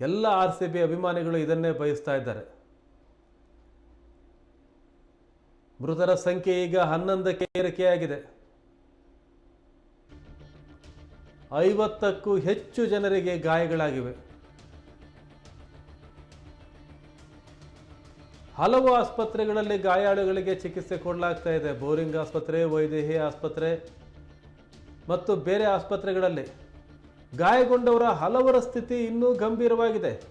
ಎಲ್ಲ R C B ಅಭಿಮಾನಿಗಳು ಇದನ್ನೇ ಬಯಸ್ತಾ ಇದ್ದಾರೆ. ಮೃತರ ಸಂಖ್ಯೆ ಈಗ ಹನ್ನೊಂದಕ್ಕೆ ಏರಿಕೆಯಾಗಿದೆ. ಐವತ್ತಕ್ಕೂ ಹೆಚ್ಚು ಜನರಿಗೆ ಗಾಯಗಳಾಗಿವೆ. ಹಲವು ಆಸ್ಪತ್ರೆಗಳಲ್ಲಿ ಗಾಯಾಳುಗಳಿಗೆ ಚಿಕಿತ್ಸೆ ಕೊಡಲಾಗ್ತಾ ಇದೆ. ಬೋರಿಂಗ್ ಆಸ್ಪತ್ರೆ, ವೈದೇಹಿ ಆಸ್ಪತ್ರೆ ಮತ್ತು ಬೇರೆ ಆಸ್ಪತ್ರೆಗಳಲ್ಲಿ. ಗಾಯಗೊಂಡವರ ಹಲವರ ಸ್ಥಿತಿ ಇನ್ನೂ ಗಂಭೀರವಾಗಿದೆ.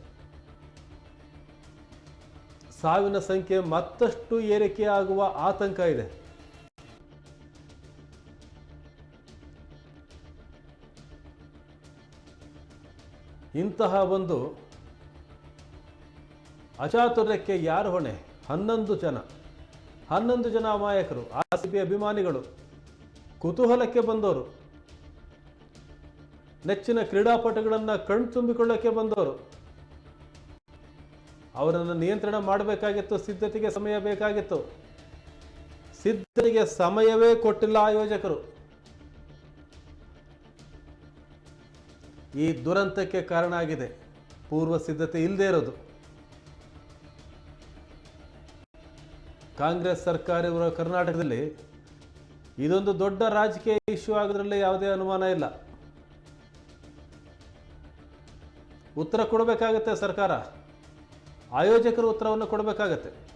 ಸಾವಿನ ಸಂಖ್ಯೆ ಮತ್ತಷ್ಟು ಏರಿಕೆಯಾಗುವ ಆತಂಕ ಇದೆ. ಇಂತಹ ಒಂದು ಅಚಾತುರ್ಯಕ್ಕೆ ಯಾರು ಹೊಣೆ? ಹನ್ನೊಂದು ಜನ. ಹನ್ನೊಂದು ಜನ ಅಮಾಯಕರು, ಆರ್ ಸಿ ಅಭಿಮಾನಿಗಳು. ಕುತೂಹಲಕ್ಕೆ ಬಂದವರು ನೆಚ್ಚಿನ ಕ್ರೀಡಾಪಟುಗಳನ್ನು ಕಣ್ತುಂಬಿಕೊಳ್ಳೋಕ್ಕೆ ಬಂದವರು. ಅವರನ್ನು ನಿಯಂತ್ರಣ ಮಾಡಬೇಕಾಗಿತ್ತು, ಸಿದ್ಧತೆಗೆ ಸಮಯ ಬೇಕಾಗಿತ್ತು. ಸಿದ್ಧತೆಗೆ ಸಮಯವೇ ಕೊಟ್ಟಿಲ್ಲ ಆಯೋಜಕರು. ಈ ದುರಂತಕ್ಕೆ ಕಾರಣ ಆಗಿದೆ. ಪೂರ್ವ ಸಿದ್ಧತೆ ಇಲ್ಲದೇ ಇರೋದು. ಕಾಂಗ್ರೆಸ್ ಸರ್ಕಾರ ಕರ್ನಾಟಕದಲ್ಲಿ ಇದೊಂದು ದೊಡ್ಡ ರಾಜಕೀಯ ಇಶ್ಯೂ ಆಗೋದ್ರಲ್ಲಿ ಯಾವುದೇ ಅನುಮಾನ ಇಲ್ಲ. ಉತ್ತರ ಕೊಡಬೇಕಾಗತ್ತೆ ಸರ್ಕಾರ. ಆಯೋಜಕರು ಉತ್ತರವನ್ನು ಕೊಡಬೇಕಾಗತ್ತೆ.